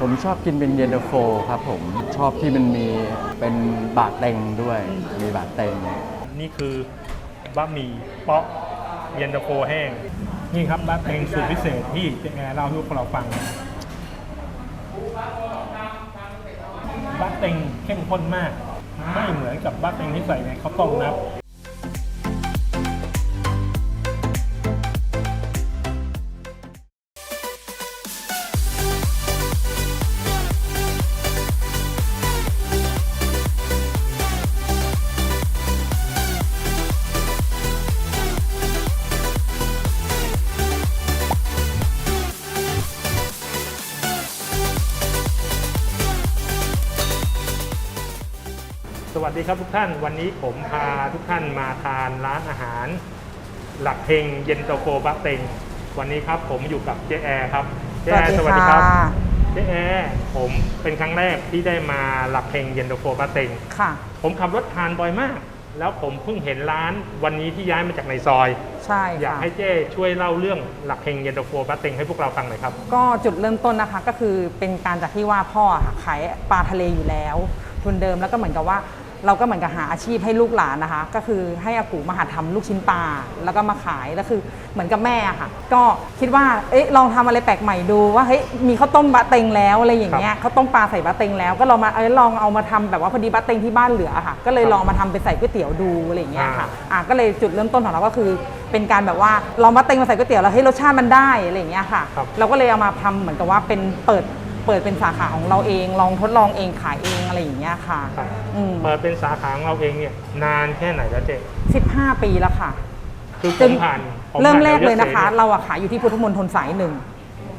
ผมชอบกินเป็นเย็นตาโฟครับผมชอบที่มันมีเป็นบาดเต็งด้วย มีบาดเต็งนี่คือบะหมี่เปาะเย็นตาโฟแห้ง นี่ครับบะเต็งสูตรพิเศษที่เจ๊แอร์เล่าให้พวกเราฟังบะเต็งเข้มข้นมาก ไม่เหมือนกับบะเต็งที่ใส่ในข้าวต้มนะครับ ดีครับทุกท่านวันนี้ผมพาทุกท่านมาทานร้านอาหาร หลักเฮงเย็นตาโฟบะเต็งวันนี้ครับผมอยู่กับเจ๊แอร์ครับเจ๊แอร์สวัสดีครับเจ๊แอร์ผมเป็นครั้งแรกที่ได้มาหลักเฮงเย็นตาโฟบะเต็งค่ะ ผมขับรถทานบ่อยมาก แล้วผมเพิ่งเห็นร้านวันนี้ที่ย้ายมาจากในซอย ใช่อยากค่ะให้เจ้ช่วยเล่าเรื่องหลักเฮงเย็นตาโฟบะเต็งให้พวกเราฟังหน่อยครับ ก็จุดเริ่มต้นนะคะก็คือเป็นการจากที่ว่าพ่ออะค่ะขายปลาทะเลอยู่แล้วทุนเดิมแล้วก็เหมือนกับว่า เราก็เหมือนกับหาอาชีพให้ลูกหลานนะคะ ก็คือให้อากูมาหัดทำลูกชิ้นปลาแล้วก็มาขายแล้วคือเหมือนกับแม่อะค่ะ ก็คิดว่าเอ๊ะลองทำอะไรแปลกใหม่ดูว่าเฮ้ยมีข้าวต้มบะเต็งแล้วอะไรอย่างเงี้ยข้าวต้มปลาใส่บะเต็งแล้วก็ลองมาเอ้ยลองเอามาทำแบบว่าพอดีบะเต็งที่บ้านเหลืออะค่ะ ก็เลยลองมาทำเป็นใส่ก๋วยเตี๋ยวดูอะไรอย่างเงี้ยค่ะอะก็เลยจุดเริ่มต้นของเราก็คือ เป็นการแบบว่าลองมาเต็งมาใส่ก๋วยเตี๋ยวแล้วให้ยรสชาติมันได้อะไรอย่างเงี้ยค่ะ ครับ เราก็เลยเอามาทำเหมือนกับว่าเป็นเปิด เปิดเป็นสาขาของเราเอง ลองทดลองเองขายเองอะไรอย่างเงี้ยค่ะครับอืมเปิดเป็นสาขาของเราเองเนี่ยนานแค่ไหนแล้วเจ๊สิบห้าปีแล้วค่ะ คือผจมนผ่านผเริ่มผ่าแรกเลยนะคะดี๋วเราอะขายอยู่ที่พุทธมณฑลสายหนึ่ง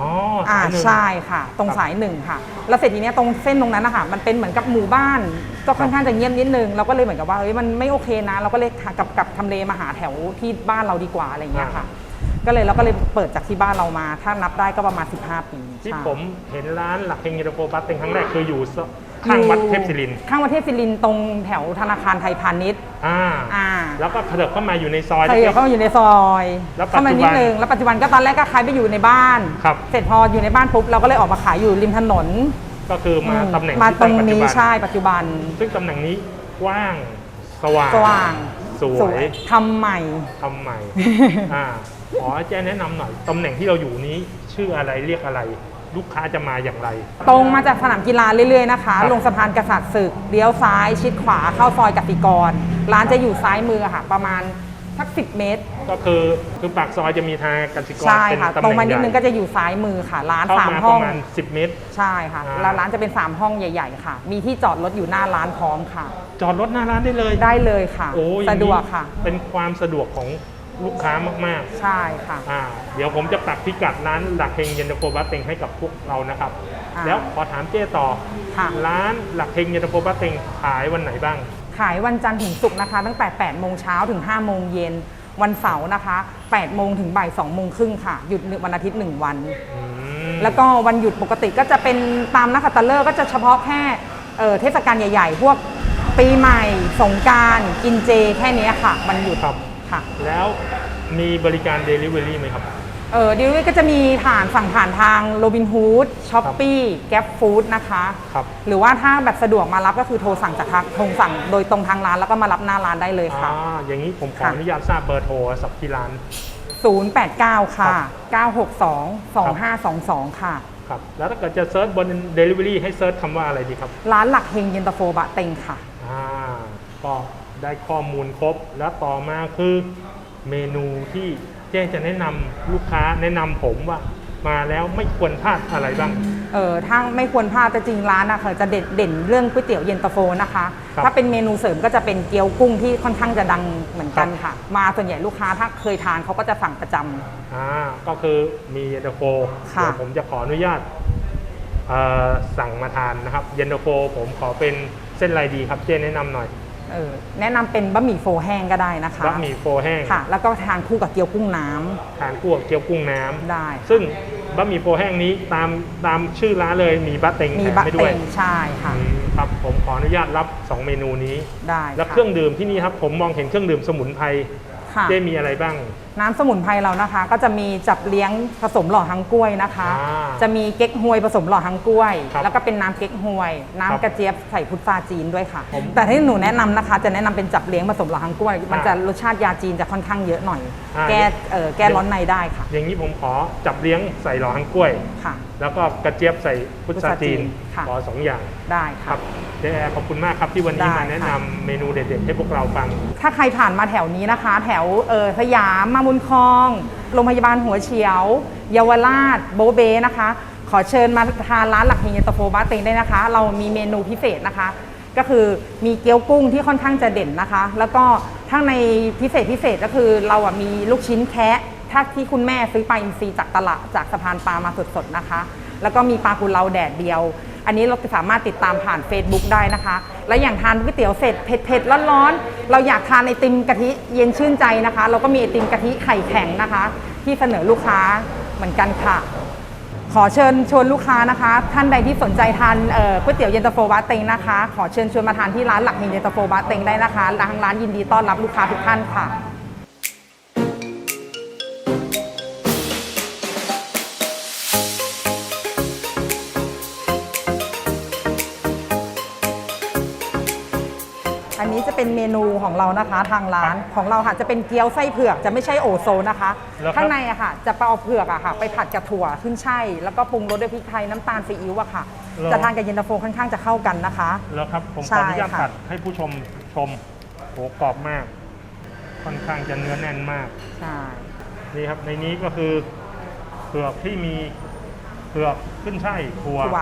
อ๋ออ่าสายหนึ่ง ใช่ค่ะ ตรงครับสายหนึ่งค่ะ แล้วเสร็จทีเนี้ยตรงเส้นตรงนั้นนะคะมันเป็นเหมือนกับหมู่บ้านก็ค่อนข้างจะเงียบนิดนึงเราก็เลยเหมือนกับว่าเฮ้ยมันไม่โอเคนะ เราก็เลยกลับกลับทำเลมาหาแถวที่บ้านเราดีกว่าอะไรอย่างเงี้ยค่ะ ก็เลยเราก็เลยเปิดจากที่บ้านเรามา ถ้านับได้ก็ประมาณ 15 ปีที่ใช่ผมเห็นร้านหลักเฮงเยนตาโฟบัสเป็นครั้งแรกคืออยู่ข้างวัดเทพศิรินทร์ข้างวัดเทพศิรินทร์ตรงแถวธนาคารไทยพาณิชย์ อ่า อ่าแล้วก็ขยับเข้ามาอยู่ในซอยเคยเล็ก เข้ามาอยู่ในซอยแล้วปัจจุบันเข้ามานิดนึงแล้วปัจจุบันก็ตอนแรกก็ขายไปอยู่ในบ้าน ครับ เสร็จพออยู่ในบ้านปุ๊บเราก็เลยออกมาขายอยู่ริมถนนก็คือมาอืตำแหน่งมาที่ตรงปัจจุนี้บันใช่ปัจจุบัน ซึ่งตำแหน่งนี้กว้างสว่าง สว่างสวยทำใหม่ ทำใหม่ อ่า ขอให้เจ๊แนะนำหน่อยตำแหน่งที่เราอยู่นี้ ชื่ออะไรเรียกอะไร ลูกค้าจะมาอย่างไร ตรงมาจากสนามกีฬาเรื่อยๆนะคะ ครับ ลงสะพานกษัตริย์ศึกเลี้ยวซ้ายชิดขวาเข้าซอยกติกร ร้านจะอยู่ซ้ายมือค่ะ ประมาณสักสิเมตรก็คือคือปากซอยจะมีทางกสิกรใช่เป็นค่ะ ตำแหตรงน่งมานิดนึงก็ใหญ่จะอยู่ซ้ายมือค่ะ ร้านเข้าสามมาห้ปองระมาณ 10 เมตร ใช่ค่ะอ่า แล้วร้านจะเป็นสามห้องใหญ่ ๆ ค่ะ มีที่จอดรถอยู่หน้าร้านพร้อมค่ะ จอดรถหน้าร้านได้เลยได้เลยค่ะ โอ้ยสะดวกค่ะ เป็นความสะดวกของ ลูกค้ามากใช่ค่ะๆอ่าเดี๋ยวผมจะปักพิกัดร้านหลักเฮงเย็นตาโฟบัสเต็งให้กับพวกเรานะครับอ่าแล้วขอถามเจ้ต่อ ค่ะ ร้านหลักเฮงเย็นตาโฟบัสเต็งขายวันไหนบ้าง ขายวันจันทร์ถึงศุกร์นะคะ ตั้งแต่ 8 โมงเช้าถึง 5 โมงเย็น วันเสาร์นะคะ 8 โมงถึงบ่าย 2 โมงครึ่งค่ะ หยุดวันอาทิตย์ 1 วัน อืมแล้วก็วันหยุดปกติก็จะเป็นตามนักขัตฤกษ์ก็จะเฉพาะแค่เอ่อเทศกาลใหญ่ ๆ พวกปีใหม่ สงกราร กินเจ แค่เนี้ยค่ะ วันหยุด ครับ ค่ะ แล้วมีบริการ Delivery ไหมครับ เออดิวก็จะมีผ่านสั่งผ่านทางโรบินฮูดช้อปปี้แก p ฟู้ดนะคะ ครับ หรือว่าถ้าแบบสะดวกมารับก็คือโทรสั่งจากทางโทรสั่งโดยตรงทางร้านแล้วก็มารับหน้าร้านได้เลยอ่า ค่ะ อย่างนี้ผมขอค่ะ อนุญาตทราบเบอร์โทรศัพท์ที่ร้าน 089 ค่ะครับ962 2522 ค่ะ ครับ แล้วถ้าเกิดจะเซิร์ชบน Delivery ให้เซิร์ชคำว่าอะไรดีครับ ร้านหลักเฮงเย็นตาโฟบะเต็งค่ะ อ่า ก็ ได้ข้อมูลครบ แล้วต่อมาคือเมนูที่เจ๊จะแนะนำลูกค้าแนะนำผมว่ามาแล้วไม่ควรพลาดอะไรบ้าง เออถ้าไม่ควรพลาดแต่จริงร้านนะคะจะเด่นเด่นเรื่องก๋วยเตี๋ยวเย็นตาโฟนะคะ ครับถ้าเป็นเมนูเสริมก็จะเป็นเกี๊ยวกุ้งที่ค่อนข้างจะดังเหมือนกันค่ะ มาส่วนใหญ่ลูกค้าถ้าเคยทานเขาก็จะสั่งประจำ อ่าก็คือมีเย็นตาโฟค่ะ เดี๋ยวผมจะขออนุญาตเอ่อสั่งมาทานนะครับ เย็นตาโฟผมขอเป็นเส้นอะไรดีครับเจ๊แนะนำหน่อย เออแนะนำเป็นบะหมี่โฟแห้งก็ได้นะคะบะหมี่โฟแห้งค่ะ แล้วก็ทานคู่กับเกี๊ยวกุ้งน้ำทานคู่กับเกี๊ยวกุ้งน้ำได้ ซึ่งบะหมี่โฟแห้งนี้ตามตามชื่อร้านเลยมีบะเต็งมีแถมบะให้ด้เต็วยงใช่ค่ะ อืมครับผมขออนุญาตรับ 2 เมนูนี้ ได้แล้วค่ะเครื่องดื่มที่นี่ครับผมมองเห็นเครื่องดื่มสมุนไพรค่ะเจ๊มีอะไรบ้าง น้ำสมุนไพรเรานะคะ ก็จะมีจับเลี้ยงผสมหล่อฮังกล้วยนะคะ อ่าจะมีเก๊กฮวยผสมหล่อฮังกล้วย ครับแล้วก็เป็นน้ำเก๊กฮวย ครับน้ำกระเจี๊ยบใส่พุทราจีนด้วยค่ะ ผมแต่ที่หนูแนะนำนะคะ จะแนะนำเป็นจับเลี้ยงผสมหล่อฮังกล้วย มันอ่าจะรสชาติยาจีนจะค่อนข้างเยอะหน่อย อ่า แก้เอ่อแก้ร้อนในได้ค่ะอย่างนี้ผมขอจับเลี้ยงใส่หลอหังกล้วย ค่ะ แล้วก็กระเจี๊ยบใส่พุทราจีนค่ะ ขอสองอย่างได้คค่ะ รับเจ๊แอร์ขอบคุณมากครับที่วันนี้ได้มาแนะนำค่ะเมนูเด็ดๆให้พวกเราฟัง ถ้าใครผ่านมาแถวนี้นะคะ แถวเออสยามมาบุญครอง โรงพยาบาลหัวเฉียว เยาวราช โบเบนะคะ ขอเชิญมาทานร้านหลักเฮงเย็นตโฟบ้าเต็งได้นะคะ เรามีเมนูพิเศษนะคะ ก็คือมีเกี๊ยวกุ้งที่ค่อนข้างจะเด่นนะคะ แล้วก็ทั้งในพิเศษพิเศษก็คือเราอะมีลูกชิ้นแคะถ้าที่คุณแม่ซื้อปลาอินทรีจากตลาดจากสะพานปลามาสดๆนะคะ แล้วก็มีปลากุเลาแดดเดียว อันนี้เราสามารถติดตามผ่าน Facebook ได้นะคะ และอย่างทานก๋วยเตี๋ยวเสร็จเผ็ดๆร้อนๆเราอยากทานไอติมกะทิเย็นชื่นใจนะคะ เราก็มีไอติมกะทิไข่แข็งนะคะ ที่เสนอลูกค้าเหมือนกันค่ะ ขอเชิญชวนลูกค้านะคะ ท่านใดที่สนใจทานเอ่อก๋วยเตี๋ยวเย็นตาโฟบาเต็งนะคะ ขอเชิญชวนมาทานที่ร้านหลักเฮงเย็นตาโฟบาเต็งได้นะคะทางร้านยินดีต้อนรับลูกค้าทุกท่านค่ะ มนูของเรานะคะทางร้านของเราค่ะจะเป็นเกี๊ยวไส้เผือกจะไม่ใช่โอโซนนะคะ แล้วครับ ข้างในอะค่ะจะไปเอาเผือกอะค่ะ ไปผัดกับถั่วขึ้นช่ายแล้วก็ปรุงรสด้วยพริกไทยน้ำตาลซีอิ๊วอะค่ะแล้วจะทานกับเย็นตาโฟค่อนข้างจะเข้ากันนะคะ แล้วครับ ผมใช่ขออนุญาตค่ะ ตัดให้ผู้ชมชมโหกรอบมาก ค่อนข้างจะเนื้อแน่นมาก ใช่ นี่ครับในนี้ก็คือเผือกที่มีเผือกขึ้นช่ายถั่วถั่ว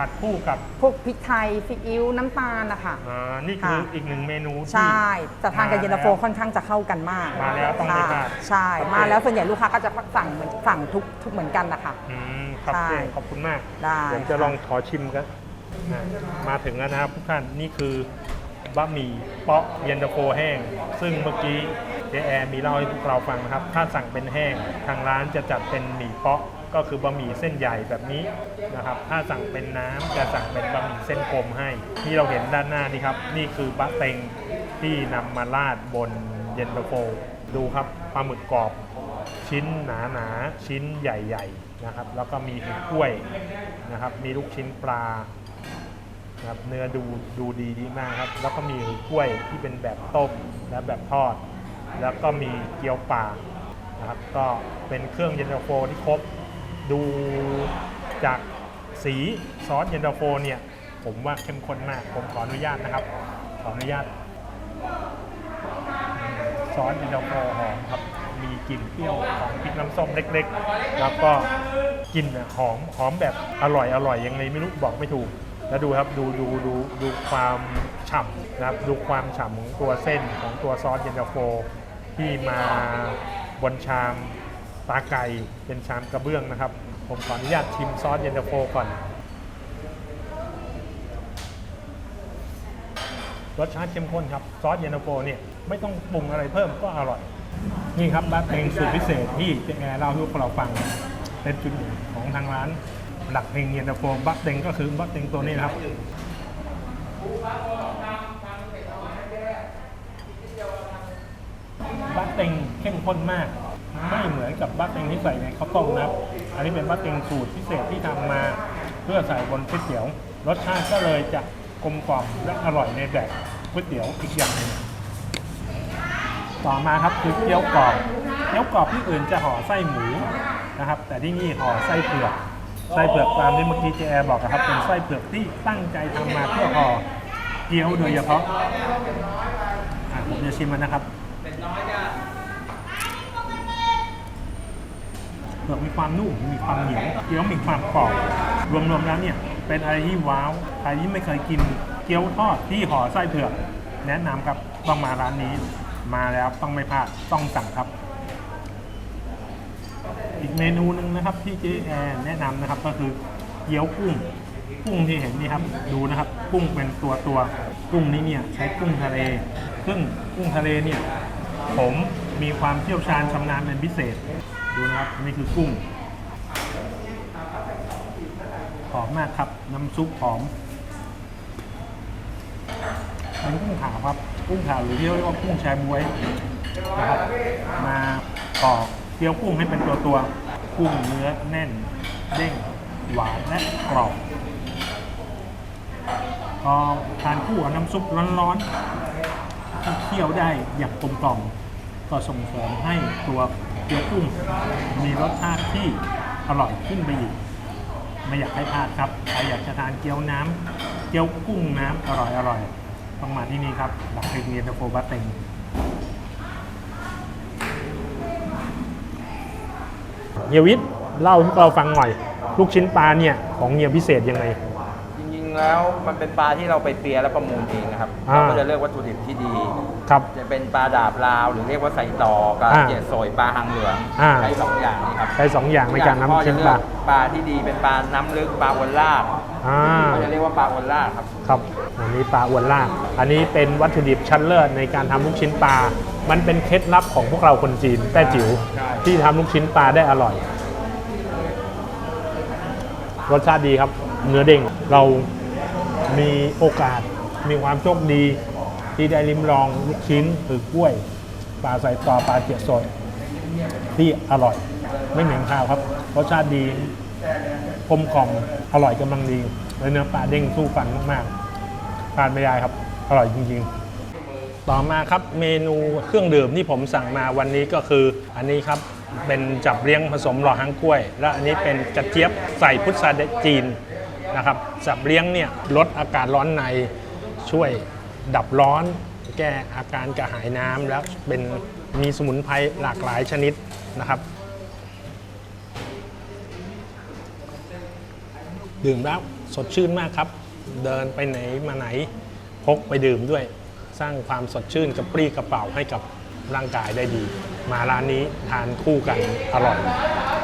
ตัดคู่กับพวกพริกไทยซีอิ๊วน้ำตาลนะคะ อ่านี่คือค่ะ อีกหนึ่งเมนูที่ ใช่จะทานกับเย็นตาโฟมแล้วค่อนข้างจะเข้ากันมากมาแล้วต้องไม่พลาดค่ะใช่โอเคมาแล้วส่วนใหญ่ลูกค้าก็จะสั่งเหมือนสั่งทุกทุกเหมือนกันนะคะ อืมครับใช่เจ๊ขอบคุณมากได้เดี๋ยวจะค่ะ ลองขอชิมกันอะมาถึงแล้วนะครับทุกท่านนี่คือบะหมี่เปาะเย็นตาโฟแห้ง ซึ่งเมื่อกี้เจแอร์มีเล่าให้พวกเราฟังนะครับ ถ้าสั่งเป็นแห้ง ทางร้านจะจัดเป็นหมี่เปาะ ก็คือบะหมี่เส้นใหญ่แบบนี้นะครับ ถ้าสั่งเป็นน้ำจะสั่งเป็นบะหมี่เส้นกลมให้ ที่เราเห็นด้านหน้านี่ครับ นี่คือบะเต็งที่นำมาราดบนเย็นตาโฟ ดูครับปลาหมึกกรอบชิ้นหนาๆชิ้นใหญ่ๆนะครับ แล้วก็มีหือกล้วยนะครับ มีลูกชิ้นปลาครับเนื้อดูดูดีดีมากครับ แล้วก็มีหือกล้วยที่เป็นแบบต้มและแบบทอด แล้วก็มีเกี๊ยวปลานะครับ ก็เป็นเครื่องเย็นตาโฟที่ครบ ดูจากสีซอสเย็นตาโฟเนี่ย ผมว่าเข้มข้นมาก ผมขออนุญาตนะครับ ขออนุญาตซอสเย็นตาโฟหอมครับ มีกลิ่นเปรี้ยวของพริกน้ำส้มเล็กๆ แล้วก็กลิ่นน่ะหอมหอมแบบอร่อยอร่อยยังไงไม่รู้บอกไม่ถูก แล้วดูครับดูดูดูดูความฉ่ำนะครับดูความฉ่ำของตัวเส้นของตัวซอสเย็นตาโฟที่มาบนชาม ตาไก่เป็นชามกระเบื้องนะครับ ผมขออนุญาตชิมซอสเย็นตาโฟก่อน รสชาติเข้มข้นครับ ซอสเย็นตาโฟเนี่ยไม่ต้องปรุงอะไรเพิ่มก็อร่อย นี่ครับบะเต็งสูตรพิเศษที่เจ๊แอร์เล่าให้พวกเราฟังเป็นจุดเด่นของทางร้าน หลักเพลงเย็นตาโฟบะเต็งก็คือบะเต็งตัวนี้นะครับบะเต็งเข้มข้นมาก ไม่เหมือนกับบะเต็งที่ใส่ในข้าวต้มนะครับ อันนี้เป็นบะเต็งสูตรพิเศษที่ทำมา เพื่อใส่บนก๋วยเตี๋ยว รสชาติก็เลยจะกลมกล่อมและอร่อยในแบบก๋วยเตี๋ยวอีกอย่างหนึ่งต่อมาครับคือเกี๊ยวกรอบเกี๊ยวกรอบที่อื่นจะห่อไส้หมูนะครับ แต่ที่นี่ห่อไส้เผือกไส้เผือกตามที่เมื่อกี้เจแอร์บอกนะครับ เป็นไส้เผือกที่ตั้งใจทำมาเพื่อห่อเกี๊ยวโดยเฉพาะอะผมจะชิมมันนะครับ ผือกมีความนุ่มมีความเหนียวเกี๊ยวมีความกรอบรวมๆแล้วเนี่ยเป็นอะไรที่ว้าวใครที่ไม่เคยกินเกี๊ยวทอดที่ห่อไส้เผือกแนะนำครับต้องมาร้านนี้ มาแล้วต้องไม่พลาดต้องสั่งครับ อีกเมนูหนึ่งนะครับที่เจ๊แอนแนะนำนะครับก็คือเกี๊ยวกุ้งกุ้งที่เห็นนี่ครับดูนะครับ กุ้งเป็นตัวตัวๆกุ้งนี้เนี่ยใช้กุ้งทะเล ซึ่งกุ้งทะเลเนี่ยผมมีความเชี่ยวชาญชำนาญเป็นพิเศษ ดูนะครับอันนี้คือกุ้งหอมมากครับ น้ำซุปหอมเป็นกุ้งขาวครับ กุ้งขาวหรือที่เรียกว่ากุ้งแชบวยนะครับมาปอกเกี๊ยวกุ้งให้เป็นตัวตัวกุ้งเนื้อแน่นเด้งหวานและกรอบพอทานคู่กับน้ำซุปร้อนๆเคี่ยวได้อย่างกลมกล่อม ก็ส่งเสริมให้ตัวเกี๊ยวกุ้งมีรสชาติที่อร่อยขึ้นไปอีกไม่อยากให้พลาดครับใครอยากจะทานเกี๊ยวน้ำเกี๊ยวกุ้งน้ำอร่อยอร่อยต้องมาที่นี่ครับหลักเรียนตะโฟบะเต็งเฮียวิทย์เล่าให้เราฟังหน่อย ลูกชิ้นปลาเนี่ยของเฮียพิเศษยังไง แล้วมันเป็นปลาที่เราไปเปียและประมูลเองนะครับอ่า เราก็จะเลือกวัตถุดิบที่ดี ครับ จะเป็นปลาดาบลาวหรือเรียกว่าใส่ต่อกับอ่าเจียโซยปลาหางเหลืองอ่า ใช้สองอย่างนี้ครับใช้สองอย่างในการพ่อนำชิ้จะนเลืปอลากปลาที่ดีเป็นปลาน้ำลึกปลาวนลาดอ่าเขาจะเรียกว่าปลาวนลาดครับ ครับอันนี้ปลาอวนลากอันนี้เป็นวัตถุดิบชั้นเลิศในการทำลูกชิ้นปลา มันเป็นเคล็ดลับของพวกเราคนจีนแต้จิ๋วใช่ ที่ทำลูกชิ้นปลาได้อร่อย รสชาติดีครับ เนื้อเด้งเรา มีโอกาสมีความโชคดี ที่ได้ลิ้มลองลูกชิ้นหรือกล้วยปลาใส่ต่อปลาเจียสดที่อร่อย ไม่เหม็นคาวครับรสชาติดีกลมกล่อมอร่อยกำลังดีและเนื้อปลาเด้งสู้ฟันมากๆทานไม่ได้ครับ อร่อยจริงๆ ต่อมาครับเมนูเครื่องดื่มที่ผมสั่งมาวันนี้ก็คือ อันนี้ครับเป็นจับเลี้ยงผสมหล่อหางกล้วย และอันนี้เป็นกระเจี๊ยบใส่พุทราจีน นะครับจับเลี้ยงเนี่ยลดอากาศร้อนในช่วยดับร้อน แก้อาการกระหายน้ำแล้วเป็นมีสมุนไพรหลากหลายชนิดนะครับดื่มแล้วสดชื่นมากครับ เดินไปไหนมาไหนพกไปดื่มด้วย สร้างความสดชื่นกระปรี้กระเป๋าให้กับร่างกายได้ดี มาร้านนี้ทานคู่กันอร่อย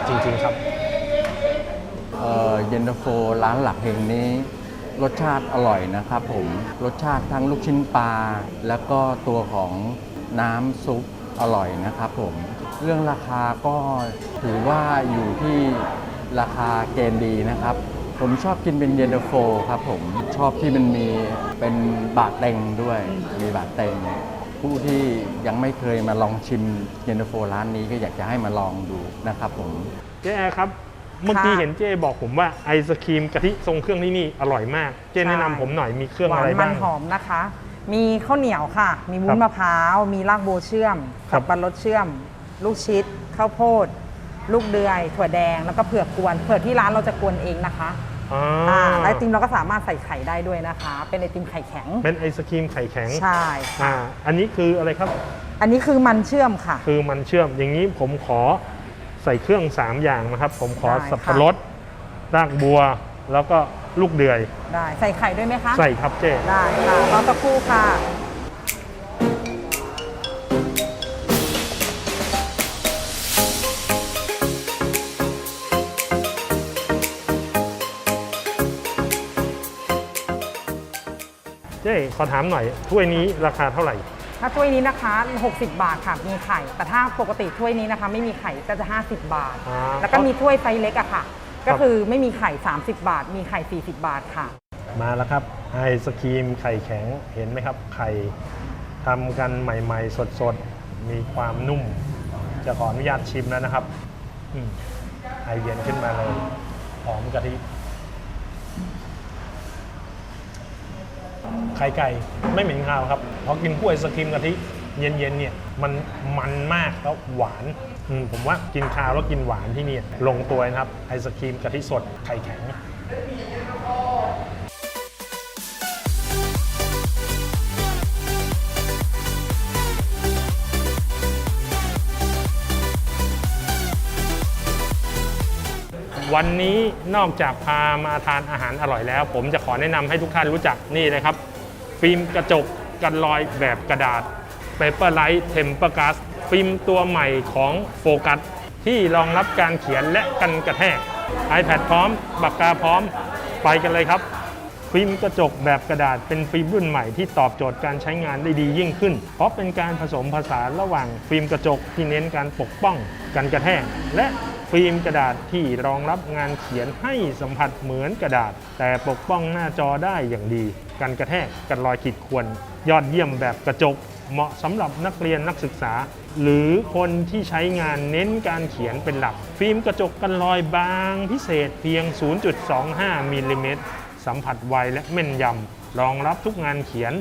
จริงๆครับ เย็นตาโฟร้านหลักแห่งนี้ รสชาติอร่อยนะครับผมรสชาติทั้งลูกชิ้นปลา แล้วก็ตัวของน้ำซุปอร่อยนะครับผมเรื่องราคาก็ถือว่าอยู่ที่ราคาเกณฑ์ดีนะครับ ผมชอบกินเป็นเย็นตาโฟครับผมชอบที่มันมีเป็นบาทเต็งด้วย มีบาทเต็งผู้ที่ยังไม่เคยมาลองชิมเย็นตาโฟร้านนี้ก็อยากจะให้มาลองดูนะครับผมเจ๊แอร์ครับ เมื่อกี้ค่ะเห็นเจ๊บอกผมว่าไอศครีมกะทิทรงเครื่องที่นี่อร่อยมาก เจ๊แนะนำผมหน่อยมีเครื่องหวาอะไรนมับ้านงหอมนะคะ มีข้าวเหนียวค่ะ มีวุ้ครันบมะพร้าว มีรากโบวเชื่อมครับสับปะรดเชื่อม ลูกชิด ข้าวโพด ลูกเดือย ถั่วแดง แล้วก็เผือกกวน เผือกที่ร้านเราจะกวนเองนะคะอ่าอ่าและไอติมเราก็สามารถใส่ไข่ได้ด้วยนะคะ เป็นไอติมไข่แข็ง เป็นไอศครีมไข่แข็งใช่ อ่าอันนี้คืออะไรครับ อันนี้คือมันเชื่อมค่ะ คือมันเชื่อมอย่างนี้ผมขอ ใส่เครื่อง 3 อย่างนะครับ ผมขอได้ค่ะ สับปะรดรากบัว แล้วก็ลูกเดือย ได้ใส่ไข่ด้วยไหมคะ ใส่ครับเจ๊ได้ค่ะรอสักครู่ค่ะ เจ๊ขอถามหน่อยถ้วยนี้ราคาเท่าไหร่ ถ้าถ้วยนี้นะคะ 60 บาทค่ะมีไข่ แต่ถ้าปกติถ้วยนี้นะคะ ไม่มีไข่ก็จะ 50 บาท อ่า แล้วก็มีถ้วยไซส์เล็กอะค่ะครัก็บคือไม่มีไข่ 30 บาท มีไข่ 40 บาทค่ะ มาแล้วครับไอศครีมไข่แข็งเห็นไหมครับ ไข่ทำกันใหม่ ๆ สดๆ มีความนุ่ม จะขออนุญาตชิมแล้วนะครับอืมไอเย็นขึ้นมาเลยหอมกะทิไข่ไก่ไม่เหม็นคาวครับ พอกินกล้วยไอศครีมกะทิเย็นๆเนี่ยมันมันมากแล้วหวานอืมผมว่ากินคาวแล้วกินหวานที่นี่ลงตัวนะครับไอศครีมกะทิสดไข่แข็งวันนี้นอกจากพามาทานอาหารอร่อยแล้ว ผมจะขอแนะนำให้ทุกท่านรู้จักนี่เลยครับ ฟิล์มกระจก กันรอยแบบกระดาษ Paper Light Temper Glass ฟิล์มตัวใหม่ของโฟกัสที่รองรับการเขียนและกันกระแทก iPad พร้อมปากกาพร้อมไปกันเลยครับ ฟิล์มกระจกแบบกระดาษเป็นฟิล์มรุ่นใหม่ที่ตอบโจทย์การใช้งานได้ดียิ่งขึ้น เพราะเป็นการผสมผสานระหว่างฟิล์มกระจกที่เน้นการปกป้องกันกระแทกและ ฟิล์มกระดาษที่รองรับงานเขียนให้สัมผัสเหมือนกระดาษ แต่ปกป้องหน้าจอได้อย่างดี กันกระแทกกันรอยขีดข่วนยอดเยี่ยมแบบกระจก เหมาะสำหรับนักเรียนนักศึกษา หรือคนที่ใช้งานเน้นการเขียนเป็นหลัก ฟิล์มกระจกกันรอยบางพิเศษเพียง 0.25มิลลิเมตรสัมผัสไวและแม่นยำรองรับทุกงานเขียน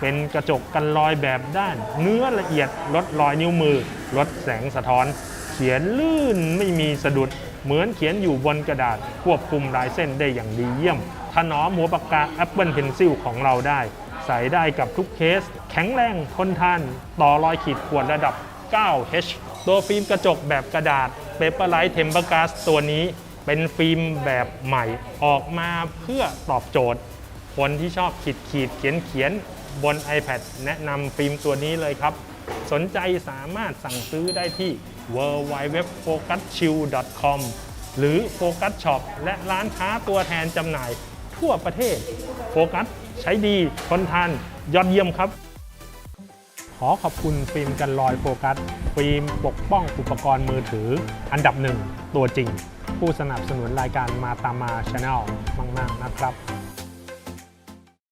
เป็นกระจกกันรอยแบบด้าน เนื้อละเอียดลดรอยนิ้วมือ ลดแสงสะท้อน เขียนลื่นไม่มีสะดุดเหมือนเขียนอยู่บนกระดาษควบคุมลายเส้นได้อย่างดีเยี่ยม ถนอมหัวปากกา Apple Pencil ของเราได้ ใส่ได้กับทุกเคส แข็งแรงทนทาน ต่อรอยขีดข่วนระดับ 9H ตัวฟิล์มกระจกแบบกระดาษ Paperlite Temper Glass ตัวนี้เป็นฟิล์มแบบใหม่ออกมาเพื่อตอบโจทย์ คนที่ชอบขีดขีดเขียนเขียนบน iPad แนะนำฟิล์มตัวนี้เลยครับ สนใจสามารถสั่งซื้อได้ที่ www.focuschill.com หรือ Focus Shop และร้านค้าตัวแทนจำหน่ายทั่วประเทศ โฟกัสใช้ดีทนทานยอดเยี่ยมครับ ขอขอบคุณฟิล์มกันรอยโฟกัส ฟิล์มปกป้องอุปกรณ์มือถือ อันดับหนึ่งตัวจริง ผู้สนับสนุนรายการมาตามาชาแนลมาก ๆ นะครับ